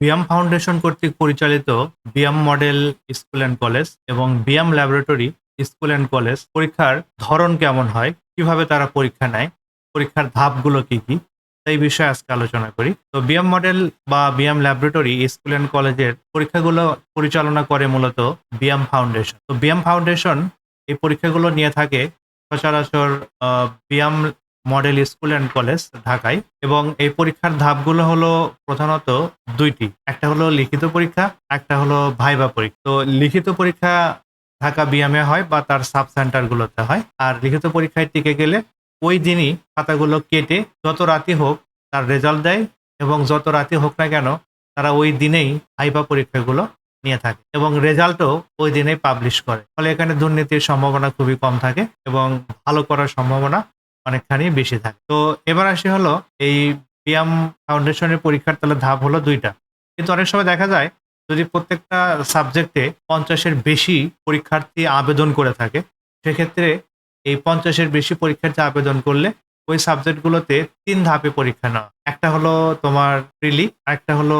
BIAM foundation কর্তৃক পরিচালিত BIAM model school and college এবং BIAM laboratory school and college পরীক্ষার ধরন কেমন হয়? কীভাবে তারা পরীক্ষা নেয়? পরীক্ষার ধাপগুলো কি কি? এই বিষয়ে আজকে আলোচনা করি। তো বিয়াম মডেল বা বিয়াম ল্যাবরেটরি স্কুল অ্যান্ড কলেজের পরীক্ষাগুলো পরিচালনা করে মূলত বিয়াম ফাউন্ডেশন। তো বিয়াম ফাউন্ডেশন এই পরীক্ষাগুলো নিয়ে থাকে সচরাচর BIAM model school and college ঢাকায় এবং এই পরীক্ষার ধাপগুলো হলো প্রধানত দুইটি। একটা হলো লিখিত পরীক্ষা, একটা হলো ভাইবা পরীক্ষা। তো লিখিত পরীক্ষা ঢাকা বিয়ামে হয় বা তার সাব সেন্টারগুলোতে হয়। আর লিখিত পরীক্ষায় টিকে গেলে ওই দিনই খাতাগুলো কেটে যত রাতি হোক তার রেজাল্ট দেয় এবং যত রাতি হোক না কেন তারা ওই দিনেই ভাইবা পরীক্ষাগুলো নিয়ে থাকে এবং রেজাল্টও ওই দিনেই পাবলিশ করে। ফলে এখানে দুর্নীতির সম্ভাবনা খুবই কম থাকে এবং ভালো করার সম্ভাবনা অনেকখানি বেশি থাকে। তো এবার আসি হলো এই পিএম ফাউন্ডেশনের পরীক্ষার তাহলে ধাপ হলো দুইটা। কিন্তু অনেক সময় দেখা যায় যদি প্রত্যেকটা সাবজেক্টে পঞ্চাশের বেশি পরীক্ষার্থী আবেদন করে থাকে, সেক্ষেত্রে এই পঞ্চাশের বেশি পরীক্ষার্থী আবেদন করলে ওই সাবজেক্টগুলোতে তিন ধাপে পরীক্ষা নেওয়া। একটা হলো তোমার প্রিলি একটা হলো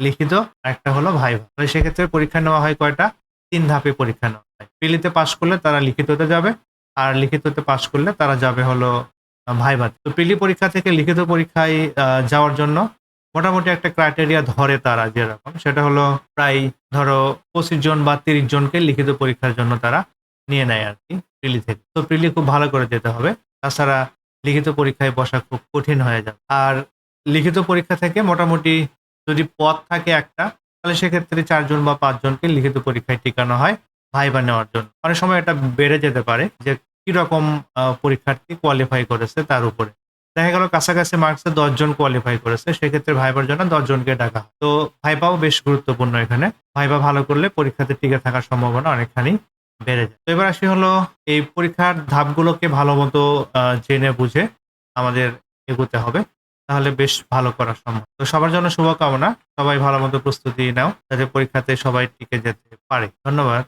লিখিত একটা হলো ভাইভা। তাহলে সেক্ষেত্রে পরীক্ষা নেওয়া হয় কয়টা? তিন ধাপে পরীক্ষা নেওয়া হয়। প্রিলিতে পাশ করলে তারা লিখিততে যাবে আর লিখিততে পাশ করলে তারা যাবে হলো ভাইভা তো প্রিলি পরীক্ষা থেকে লিখিত পরীক্ষায় যাওয়ার জন্য মোটামুটি একটা ক্রাইটেরিয়া ধরে তারা যেরকম। সেটা হলো প্রায় ধরো পঁচিশ জন বা তিরিশ জনকে লিখিত পরীক্ষার জন্য তারা নিয়ে নেয় আর কি প্রিলি থেকে। তো প্রিলি খুব ভালো করে যেতে হবে। তাছাড়া লিখিত পরীক্ষায় বসা খুব কঠিন হয়ে যাবে। আর লিখিত পরীক্ষা থেকে মোটামুটি যদি পদ থাকে একটা, তাহলে সেক্ষেত্রে চারজন বা পাঁচজনকে লিখিত পরীক্ষায় টিকানো হয়। ভাইবা নেওয়ার জন্য। অনেক সময় এটা বেড়ে যেতে পারে যে কীরকম পরীক্ষার্থী কোয়ালিফাই করেছে তার উপরে। দেখা গেল কাছাকাছি মার্কসে দশজন কোয়ালিফাই করেছে, সেক্ষেত্রে ভাইবার জন্য দশজনকে ডাকা। তো ভাইবাও বেশ গুরুত্বপূর্ণ এখানে। ভাইবা ভালো করলে পরীক্ষাতে টিকে থাকার সম্ভাবনা অনেকখানি বেড়ে যায়। তো এবার আসি হলো এই পরীক্ষার ধাপগুলোকে ভালো মতো জেনে বুঝে আমাদের এগোতে হবে। তাহলে বেশ ভালো করা সম্ভব। তো সবার জন্য শুভকামনা। সবাই ভালো মতো প্রস্তুতি নাও যাতে পরীক্ষাতে সবাই টিকে যেতে পারে। ধন্যবাদ।